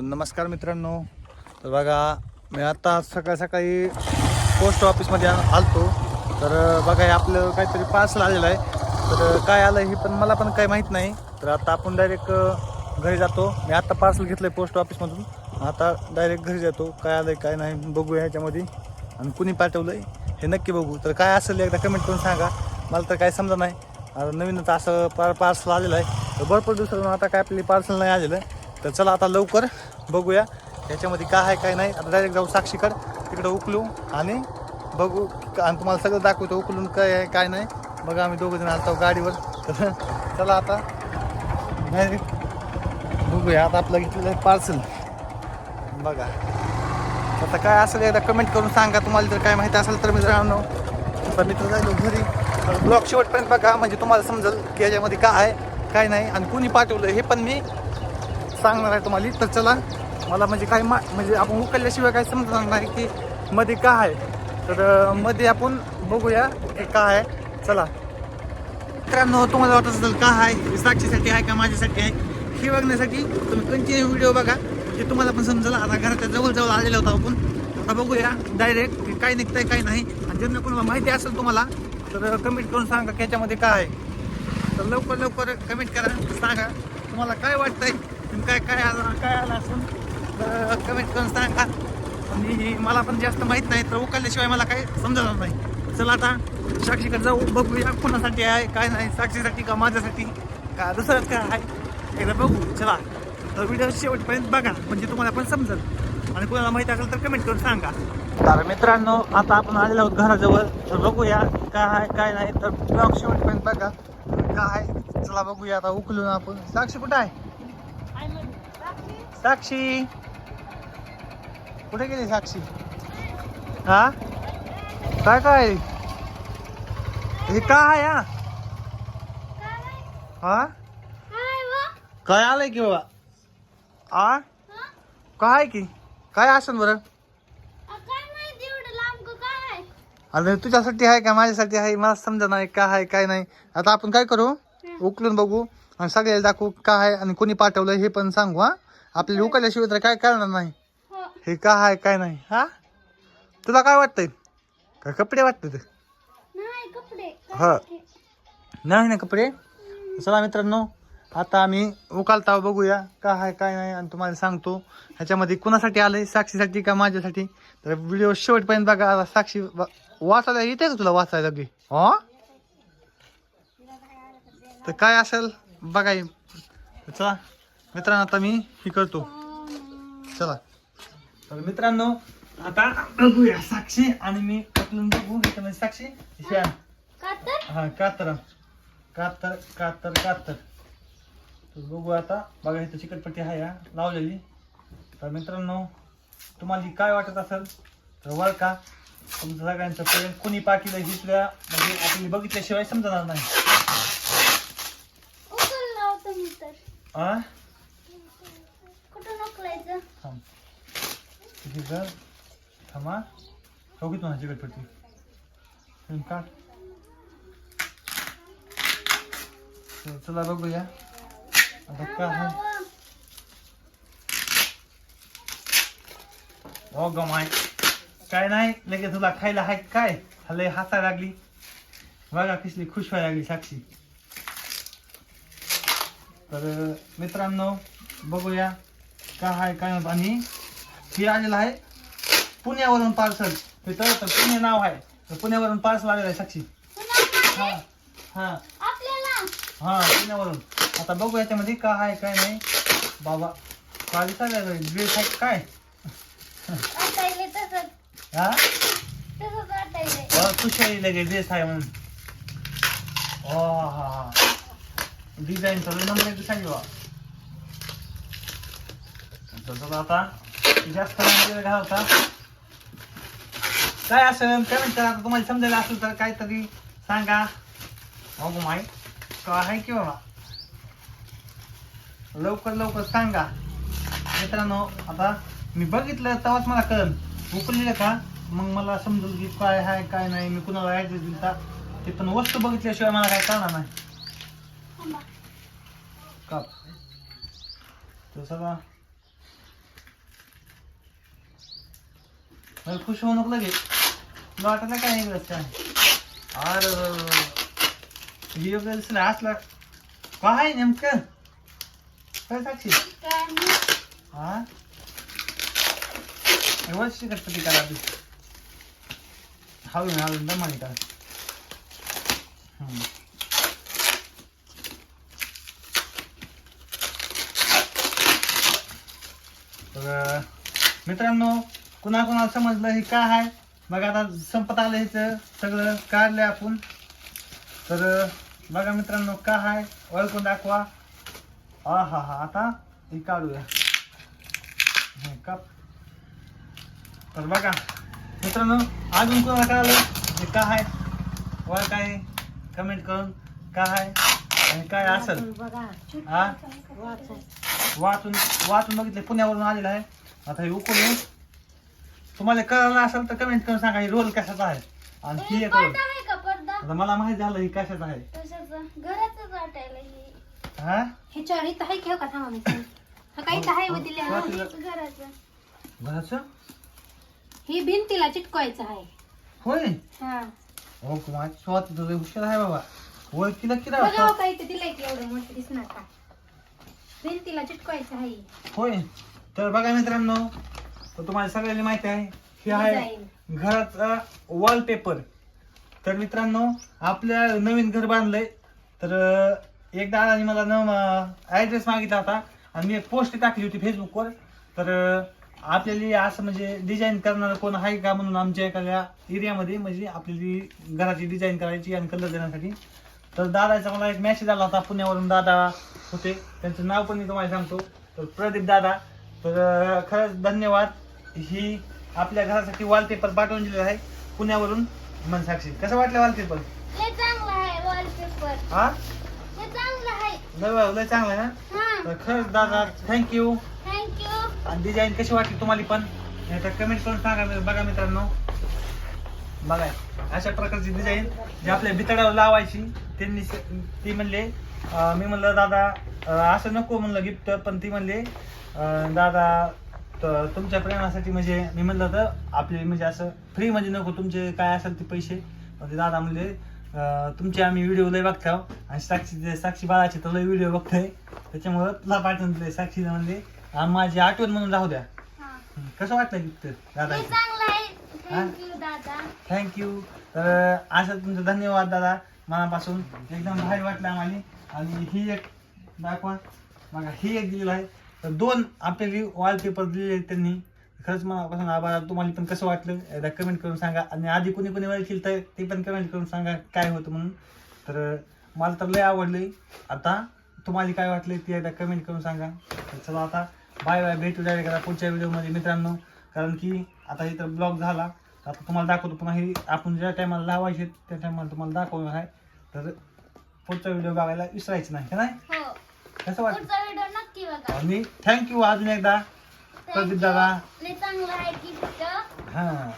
नमस्कार मित्रांनो. तर बघा मी आता सकाळ सकाळी पोस्ट ऑफिसमध्ये आलतो. तर बघा हे आपलं काहीतरी पार्सल आलेलं आहे. तर काय आलं हे पण मला पण काही माहीत नाही. तर आता आपण डायरेक्ट घरी जातो. मी आता पार्सल घेतलं आहे पोस्ट ऑफिसमधून आता डायरेक्ट घरी जातो. काय आलं आहे काय नाही बघूया ह्याच्यामध्ये. आणि कुणी पाठवलं आहे हे नक्की बघू. तर काय असेल एकदा कमेंट करून सांगा. मला तर काय समजा नाही. आता नवीनच असं पार पार्सल आलेलं आहे. तर भरपूर दिवसातून आता काय आपली पार्सल नाही आलेलं. तर चला आता लवकर बघूया याच्यामध्ये काय आहे काय नाही. आता डायरेक्ट जाऊ साक्षीकड तिकडं उकलू आणि बघू आणि तुम्हाला सगळं दाखवतो उकलून काय आहे काय नाही. बघा आम्ही दोघं जण आलतो गाडीवर. तर चला आता. डायरेक्ट बघूया. आता आपलं घेतलेलं आहे पार्सल बघा. आता काय असेल एकदा कमेंट करून सांगा. तुम्हाला जर काय माहिती असेल तर मित्रांनो. तर मित्र जायलो घरी. ब्लॉग शेवटपर्यंत बघा. म्हणजे तुम्हाला समजेल की याच्यामध्ये काय आहे काय नाही. आणि कुणी पाठवलं हे पण मी सांगणार आहे तुम्हाला तर चला. मला म्हणजे काय मा म्हणजे आपण उकलल्याशिवाय काय समजणार नाही की मध्ये का आहे. तर मध्ये आपण बघूया की काय आहे. चला. मित्रांनो तुम्हाला वाटत असेल का आहे? हे साक्षीसाठी आहे का माझ्यासाठी आहे? हे बघण्यासाठी तुम्ही कंटिन्यू व्हिडिओ बघा. की तुम्हाला पण समजेल. आता घराच्या जवळजवळ आलेला होता होतो आपण. आता बघूया डायरेक्ट काय निघतंय काय नाही. आणि ज्यांना कोणाला माहिती असेल तुम्हाला तर कमेंट करून सांगा की याच्यामध्ये काय आहे. तर लवकर लवकर कमेंट करा. सांगा तुम्हाला काय वाटतंय. काय काय आलं काय आलं असून तर कमेंट करून सांगा. आणि मला पण जास्त माहीत नाही तर उकळल्याशिवाय मला काही समजणार नाही. चला आता साक्षीकडे जाऊ बघूया कोणासाठी आहे काय नाही साक्षीसाठी का माझ्यासाठी का दुसरं काय आहे एकदा बघू चला. तर व्हिडिओ शेवटपर्यंत बघा म्हणजे तुम्हाला पण समजेल. आणि कोणाला माहीत असेल तर कमेंट करून सांगा. तर मित्रांनो आता आपण आलेलो आहोत घराजवळ तर बघूया काय आहे काय नाही तर ब्लॉग शेवटपर्यंत बघा. काय आहे चला बघूया आता उकलून आपण. साक्षी कुठं आहे? साक्षी. कुठे गेली साक्षी? हा? काय काय? हे काय आहे हा? हा? काय आलंय की बाबा? आ? काय की? काय असेल बरं? अरे तुझ्यासाठी आहे का माझ्यासाठी आहे? मला समजा नाही काय आहे काय नाही. आता आपण काय करू? उकलून बघू आणि सगळ्याला दाखवू काय आहे आणि कोणी पाठवलं हे पण सांगू हा? आपल्याला उकळल्याशिवाय तर काय करणार नाही. हे. काय आहे काय नाही हा? तुला काय वाटतंय? काय कपडे वाटत हा. नाही ना कपडे? चला मित्रांनो आता आम्ही उकालता बघूया काय आहे काय नाही आणि तुम्हाला सांगतो ह्याच्यामध्ये कुणासाठी आलंय साक्षीसाठी का माझ्यासाठी? तर व्हिडिओ शेवटपर्यंत बघा आता साक्षी वाचायला येते का तुला वाचायला लगे हा? तर काय असेल बघा हे. चला. मित्रांनो आता मी हे करतो. चला. तर मित्रांनो आता बघूया साक्षी आणि मी उचलून बघू ह्याच्यामध्ये साक्षी ह्या हा कातर कातर कातर कातर. तर बघू आता. बघा इथं चिकटपट्टी आहे हा. लावलेली. तर मित्रांनो तुम्हाला ही काय वाटत असेल तर वर का? तुमचं सगळ्यांचं प्रेम कुणी पाठीला हिसल्या म्हणजे आपली बघितल्याशिवाय समजणार नाही. थांब. किती कर थांबा. चौकीत म्हणा चिकटपट्टी फिल्म काढ. तर चला बघूया. आता काय हो गमाय काय नाही लगेच तुला खायला हाय काय? हल्ले हसायला लागली. बघा कसली खुश व्हायला लागली साक्षी. तर मित्रांनो बघूया. काय आहे काय. आणि हे आलेलं आहे पुण्यावरून पार्सल तिथं तर पुणे नाव आहे. तर पुण्यावरून पार्सल आलेलं आहे साक्षी. हा हा. हा पुण्यावरून. आता बघू याच्यामध्ये काय आहे काय नाही. बाबा काय दिसायला ड्रेस आहे काय? हा आहे लगे ड्रेस आहे म्हणून. हा हा. डिझाईन तर नंबर एक चला आता. जास्त नाही घालता काय असेल कमेंट करा तुम्हाला समजायला असेल तर काहीतरी सांगा. बघू माय काय आहे की बाबा? लवकर लवकर सांगा. मित्रांनो आता मी बघितलं तेव्हाच मला कळन उकललेलं का? मग मला समजेल की काय आहे काय नाही. मी कुणाला ऍड्रेस दिलता? ते पण वस्तू बघितल्याशिवाय मला काय कळणार नाही. का? तर सगळं मला खुश होऊ नको लगे वाटायला काय नाही काय इकडं काय अरे व्हिडिओ दिसला असला. काय नेमकं? काय साक्षी? हा? एवढंच गणपती करा आधी हळून हळून दमाने करा तर मित्रांनो कुणा कुणाला समजलं हे काय आहे बघा आता संपत आलं ह्याचं सगळं काढलंय आपण. तर बघा मित्रांनो काय आहे ओळखून दाखवा. हा हा हा आता हे काढूया. हे काप. तर बघा मित्रांनो अजून कोणाला कळालं? हे काय आहे वर काय कमेंट करून काय आहे आणि काय असेल? हा? वाचून वाचून बघितले पुण्यावरून आलेलं आहे. आता हे उकळून तुम्हाला कळलं असेल तर कमेंट करून सांगा हे रोल कशाचा आहे? आणि ही एक रोल आता मला माहीत झालं ही कशाचा आहे. वाटायला हे. हा? ह्याच्यावर इथं आहे घेऊ का थांबा मी सांगते. हा काही इथं आहे बघ दिल्या स्वातीला- घराचं. घराचं? ही भिंतीला चिटकवायचं आहे. होय? हा. हो माझी स्वाती तुझं हुशार आहे बाबा. ओळखीला किती बघा वाजता हो का इथे दिलंय की एवढं मोठं दिसणार का? भिंतीला चिटकवायचं आहे. होय. तर बघा मित्रांनो तर तुम्हाला सगळ्यांनी माहिती आहे हे आहे. घराचा वॉलपेपर तर मित्रांनो आपल्या नवीन घर बांधलंय. तर एक दादाने मला न ॲड्रेस मागितला होता. आणि मी एक पोस्ट टाकली होती फेसबुकवर तर आपल्याला असं म्हणजे डिझाईन करणारं कोण आहे का म्हणून आमच्या एखाद्या एरियामध्ये म्हणजे आपल्याला घराची डिझाईन करायची आणि कलर देण्यासाठी. तर दादाचा मला एक मेसेज आला होता पुण्यावरून दादा होते. त्यांचं नाव पण मी तुम्हाला सांगतो. तर प्रदीप दादा. तर खरंच धन्यवाद. ही आपल्या घरासाठी वॉलपेपर पाठवून दिलेला आहे. पुण्यावरून मन साक्षी कसं वाटलं वॉलपेपर लय चांगला आहे वॉलपेपर हा? लय चांगला आहे. लय लय चांगलं आहे ना? हा. तर खरंच दादा थँक्यू थँक्यू आणि डिझाईन कशी वाटली तुम्हाला पण? नाही तर कमेंट करून सांगा मी- बघा मित्रांनो. बघा अशा प्रकारची डिझाईन जी आपल्या भितडावर लावायची त्यांनी ती म्हणले मी म्हणलं दादा असं नको म्हणलं गिफ्ट पण ती म्हणले दादा त- तुमच्या प्रेमासाठी म्हणजे मी म्हणलं तर आपले म्हणजे असं फ्री म्हणजे नको तुमचे काय असेल ते पैसे. म्हणजे दादा म्हणले अं, तुमचे आम्ही व्हिडिओ लय बघतो आणि साक्षी साक्षी बाळाचे तर लय व्हिडिओ बघतोय. त्याच्यामुळं तुला पाठवून दिले साक्षीला म्हणले "आ, माझी आठवण म्हणून राहू द्या. हा. हं, कसं वाटलं गिफ्ट हा? दादा. थँक्यू तर असं तुमचं धन्यवाद दादा. मनापासून एकदम भारी वाटलं आम्हाला. आणि ही एक दाखवा. बघा ही एक दिलेलं आहे. तर दोन आपल्याला वॉलपेपर दिलेले आहेत त्यांनी. खरंच मनापासून आभार तुम्हाला पण कसं वाटलं? एकदा कमेंट करून सांगा. आणि आधी कोणी कोणी ओळखील तर ते पण कमेंट करून सांगा काय होतं म्हणून. तर मला तर लय आवडले आता तुम्हाला काय वाटलं ते एकदा कमेंट करून सांगा. तर चला आता बाय बाय भेटू जाईल करा पुढच्या व्हिडिओमध्ये मित्रांनो. कारण की आता इथं ब्लॉग झाला. आता तुम्हाला दाखवतो पुन्हा हे. आपण ज्या टायमाला लावायचे त्या टायमाला तुम्हाला दाखवणार आहे. तर पुढचा व्हिडिओ बघायला विसरायचं नाही का नाही? हो. कसं वाटतं बघा आणि थँक्यू अजून एकदा. प्रदीप दादा. लय चांगला आहे गिफ्ट हां.